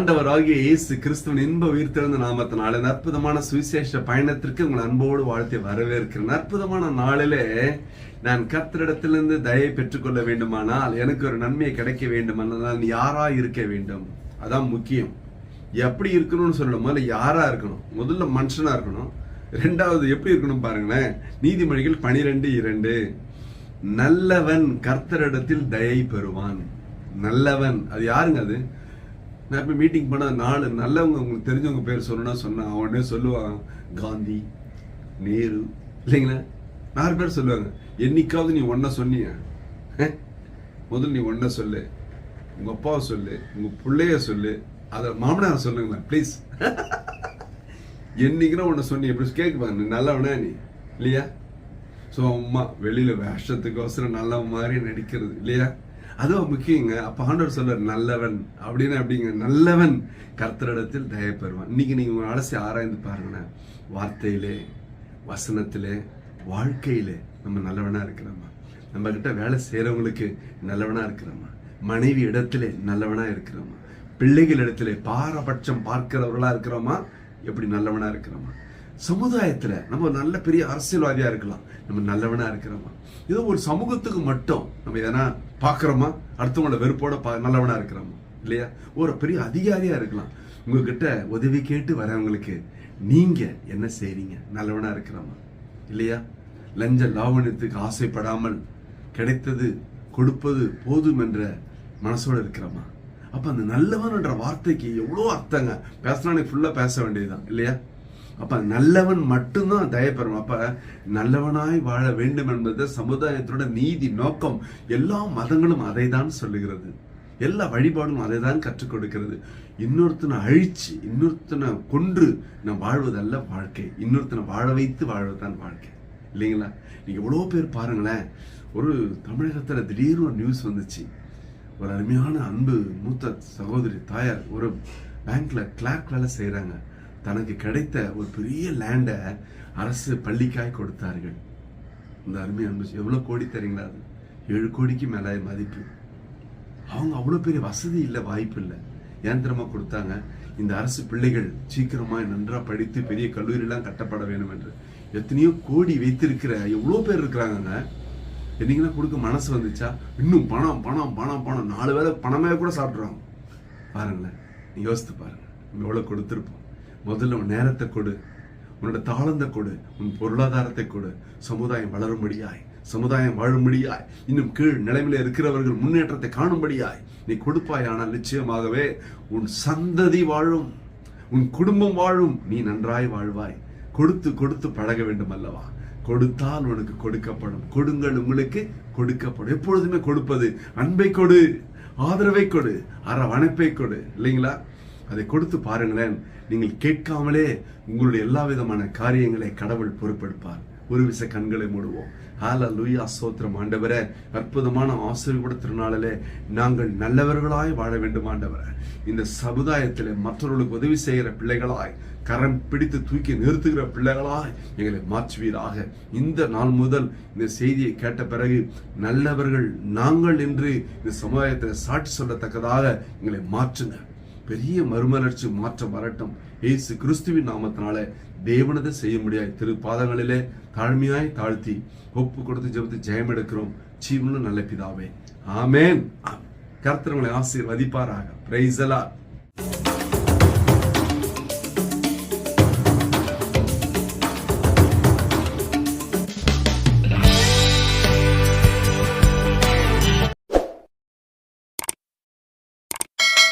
ஆண்டவராகிய இயேசு கிறிஸ்துவின் இன்ப உயிர்த்தெழுந்த நாமத்தினால இந்த அற்புதமான சுவிசேஷ பயணத்திற்கு உங்கள் அன்போடு வாழ்த்தி வரவேற்கிறேன். அற்புதமான நாளிலே நான் கத்திரிடத்திலிருந்து தயை பெற்றுக்கொள்ள வேண்டுமானால் எனக்கு ஒரு நன்மையை கிடைக்க வேண்டுமானால் நான் யாரா இருக்க வேண்டும்? அதான் முக்கியம். எப்படி இருக்கணும்னு சொல்லணும்? முதல்ல யாரா இருக்கணும்? முதல்ல மனுஷனா இருக்கணும். ரெண்டாவது எப்படி இருக்கணும் பாருங்களேன். நீதிமொழிகள் பனிரெண்டு இரண்டு. நல்லவன் கர்த்தரிடத்தில் தயை பெறுவான். நல்லவன். அது யாருங்க அது? நான் இப்போ மீட்டிங் பண்ண நாலு நல்லவங்க உங்களுக்கு தெரிஞ்சவங்க பேர் சொல்லணும்னா சொன்னா அவனே சொல்லுவான் காந்தி நேரு. இல்லைங்களா? நாலு பேர் சொல்லுவாங்க என்னைக்காவது நீ ஒன்றை சொன்னிய? முதல்ல நீ ஒன்றை சொல்லு உங்கள் அப்பாவை சொல்லு உங்கள் பிள்ளைய சொல்லு. அதை மாமனார் சொல்லுங்களேன் ப்ளீஸ் என்னைக்குன்னா ஒன்று சொன்னி எப்படி கேட்குவாங்க நீ நல்லவனா நீ? இல்லையா? ஸோ அம்மா வெளியில் வேஷத்துக்கோசரம் நல்ல மாதிரி நடிக்கிறது இல்லையா? அதுவும் முக்கியங்க. அப்போ ஆண்டவர் சொல்ல நல்லவன். அப்படின்னு அப்படிங்க நல்லவன் கர்த்தரிடத்தில் தயை பெறுவான். இன்னைக்கு நீங்க உங்கள் அலசி ஆராய்ந்து பாருங்களேன். வார்த்தையிலே வசனத்திலே வாழ்க்கையிலே நம்ம நல்லவனா இருக்கிறோமா? நம்ம கிட்ட வேலை செய்யறவங்களுக்கு நல்லவனா இருக்கிறோமா? மனைவி இடத்திலே நல்லவனா இருக்கிறோமா? பிள்ளைகள் இடத்திலே பாரபட்சம் பார்க்கிறவர்களா இருக்கிறோமா? எப்படி நல்லவனா இருக்கிறோமா? சமுதாயத்துல நம்ம நல்ல பெரிய அரசியல்வாதியா இருக்கலாம். நம்ம நல்லவனா இருக்கிறோமா? ஏதோ ஒரு சமூகத்துக்கு மட்டும் நம்ம எதனா பாக்குறோமா? அடுத்தவங்களோட வெறுப்போட பா- நல்லவனா இருக்கிறோமா? இல்லையா? ஒரு பெரிய அதிகாரியா இருக்கலாம். உங்ககிட்ட உதவி கேட்டு வரவங்களுக்கு நீங்க என்ன செய்றீங்க? நல்லவனா இருக்கிறோமா? இல்லையா? லஞ்ச லாவணத்துக்கு ஆசைப்படாமல் கிடைத்தது கொடுப்பது போதும் என்ற மனசோட இருக்கிறோமா? அப்ப அந்த நல்லவன்ன்ற வார்த்தைக்கு எவ்வளோ அர்த்தங்க? பேசினா ஃபுல்லா பேச வேண்டியதுதான். இல்லையா? அப்போ நல்லவன் மட்டும்தான் தயப்பெறும் அப்போ நல்லவனாய் வாழ வேண்டும் என்பது சமுதாயத்தோட நீதி நோக்கம். எல்லா மதங்களும் அதை தான் சொல்லுகிறது. எல்லா வழிபாடும் அதை தான் கற்றுக் கொடுக்கிறது. இன்னொருத்தனை அழிச்சு இன்னொருத்தனை கொன்று நான் வாழ்வதல்ல வாழ்க்கை. இன்னொருத்தனை வாழ வைத்து வாழ்வதுதான் வாழ்க்கை. இல்லைங்களா? நீங்க எவ்வளோ பேர் பாருங்களேன். ஒரு தமிழகத்தில் திடீர்னு ஒரு நியூஸ் வந்துச்சு. ஒரு அருமையான அன்பு மூத்த சகோதரி தாயார் ஒரு பேங்க்ல கிளார்க் வேலை செய்கிறாங்க தனக்கு கிடைத்த ஒரு பெரிய லேண்டை அரசு பள்ளிக்காய் கொடுத்தார்கள். இந்த அருமை அன்பு எவ்வளோ கோடி தரீங்களா அது? ஏழு கோடிக்கு மேலே மதிப்பு. அவங்க அவ்வளோ பெரிய வசதி இல்லை வாய்ப்பு இல்லை. ஏந்திரமாக கொடுத்தாங்க? இந்த அரசு பிள்ளைகள் சீக்கிரமாக நன்றாக படித்து பெரிய கல்லூரியெல்லாம் கட்டப்பட வேண்டும் என்று. எத்தனையோ கோடி வைத்திருக்கிற எவ்வளோ பேர் இருக்கிறாங்கங்க? என்னைக்குன்னா கொடுக்க மனசு வந்துச்சா? இன்னும் பணம் பணம் பணம் பணம். நாலு வேளை பணமே கூட சாப்பிட்றாங்க பாருங்களேன் யோசித்து பாருங்கள் நம்ம எவ்வளோ கொடுத்துருப்போம். முதல்ல உன் நேரத்தை கொடு. உன்னோட தாளந்த கொடு. உன் பொருளாதாரத்தை கொடு. சமுதாயம் வளரும்படியாய். சமுதாயம் வாழும்படியாய். இன்னும் கீழ் நிலைமையில இருக்கிறவர்கள் முன்னேற்றத்தை காணும்படியாய். நீ கொடுப்பாய் ஆனால் நிச்சயமாகவே உன் சந்ததி வாழும். உன் குடும்பம் வாழும். நீ நன்றாய் வாழ்வாய். கொடுத்து கொடுத்து பழக வேண்டும் அல்லவா? கொடுத்தால் உனக்கு கொடுக்கப்படும். கொடுங்கள் உங்களுக்கு கொடுக்கப்படும். எப்பொழுதுமே கொடுப்பது அன்பை கொடு ஆதரவை கொடு அரவணைப்பை கொடு. இல்லைங்களா? அதை கொடுத்து பாருங்களேன். நீங்கள் கேட்காமலே உங்களுடைய எல்லா விதமான காரியங்களை கடவுள் பொறுப்பெடுப்பார் ஒரு விச கண்களை மூடுவோம். ஹால லூயா சோத்திரம். ஆண்டவரே அற்புதமான ஆசீர்வாத திருநாளிலே நாங்கள் நல்லவர்களாய் வாழ வேண்டும் ஆண்டவரே. இந்த சமுதாயத்தில் மற்றவர்களுக்கு உதவி செய்கிற பிள்ளைகளாய் கரம் பிடித்து தூக்கி நிறுத்துகிற பிள்ளைகளாய் எங்களை மாற்றுவீராக. இந்த நாள் முதல் இந்த செய்தியை கேட்ட பிறகு நல்லவர்கள் நாங்கள் என்று இந்த சமுதாயத்தில் சாட்சி சொல்லத்தக்கதாக எங்களை மாற்றுங்க பெரிய மறுமலர்ச்சி மாற்றம் வரட்டும். இயேசு கிறிஸ்துவின் நாமத்தினால தேவனதை செய்ய முடியாது திரு பாதங்களிலே தாழ்மையாய் தாழ்த்தி ஒப்பு கொடுத்து ஜெபத்து ஜெயம் எடுக்கிறோம். ஜீவனும் நல்ல பிதாவே. ஆமேன். கர்த்தர் ஆசிரியர் ஆசீர்வதிப்பாராக. பிரைசலா